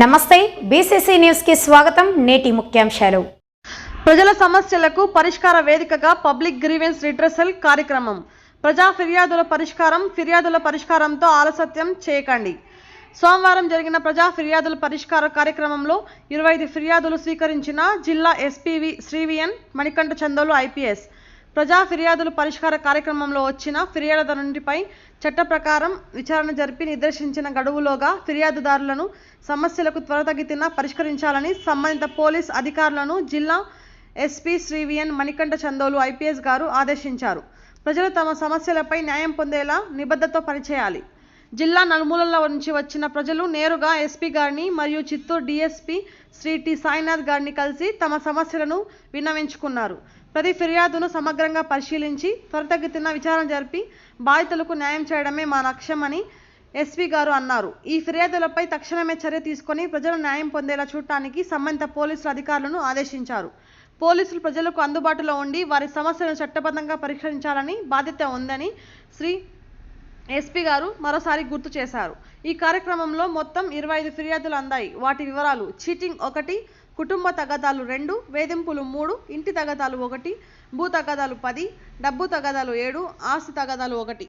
నమస్తే బీసీసీ న్యూస్కి స్వాగతం నేటి ముఖ్యాంశాలు. ప్రజల సమస్యలకు పరిష్కార వేదికగా పబ్లిక్ గ్రీవెన్స్ రిట్రసల్ కార్యక్రమం. ప్రజా ఫిర్యాదుల పరిష్కారం ఫిర్యాదుల పరిష్కారంతో ఆలస్యం చేయకండి. సోమవారం జరిగిన ప్రజా ఫిర్యాదుల పరిష్కార కార్యక్రమంలో ఇరవై ఐదు ఫిర్యాదులు స్వీకరించిన జిల్లా ఎస్పీవి శ్రీవిఎన్ మణికంఠ చందోలు ఐపీఎస్. ప్రజా ఫిర్యాదుల పరిష్కార కార్యక్రమంలో వచ్చిన ఫిర్యాదుదారునిపై చట్ట ప్రకారం విచారణ జరిపి నిర్దేశించిన గడువులోగా ఫిర్యాదుదారులను సమస్యలకు త్వరతగితిన పరిష్కరించాలని సంబంధిత పోలీస్ అధికారులను జిల్లా ఎస్పీ శ్రీవిఎన్ మణికంఠ చందోలు ఐపీఎస్ గారు ఆదేశించారు. ప్రజలు తమ సమస్యలపై న్యాయం పొందేలా నిబద్ధతో పనిచేయాలి. జిల్లా నలుమూలల నుంచి వచ్చిన ప్రజలు నేరుగా ఎస్పీ గారిని మరియు చిత్తూరు డీఎస్పీ శ్రీ టి సాయినాథ్ గారిని కలిసి తమ సమస్యలను విన్నవించుకున్నారు. ప్రతి ఫిర్యాదును సమగ్రంగా పరిశీలించి త్వరితగతిన విచారణ జరిపి బాధితులకు న్యాయం చేయడమే మా లక్ష్యమని ఎస్పీ గారు అన్నారు. ఈ ఫిర్యాదులపై తక్షణమే చర్య తీసుకొని ప్రజలు న్యాయం పొందేలా చూడటానికి సంబంధిత పోలీసుల అధికారులను ఆదేశించారు. పోలీసులు ప్రజలకు అందుబాటులో ఉండి వారి సమస్యలను చట్టబద్ధంగా పరిష్కరించాలని బాధ్యత ఉందని శ్రీ ఎస్పీ గారు మరోసారి గుర్తు చేశారు. ఈ కార్యక్రమంలో మొత్తం ఇరవై ఐదు ఫిర్యాదులు అందాయి. వాటి వివరాలు చీటింగ్ ఒకటి కుటుంబ తగాదాలు రెండు వేధింపులు మూడు ఇంటి తగాదాలు ఒకటి భూ తగాదాలు పది డబ్బు తగాదాలు ఏడు ఆస్తి తగాదాలు ఒకటి.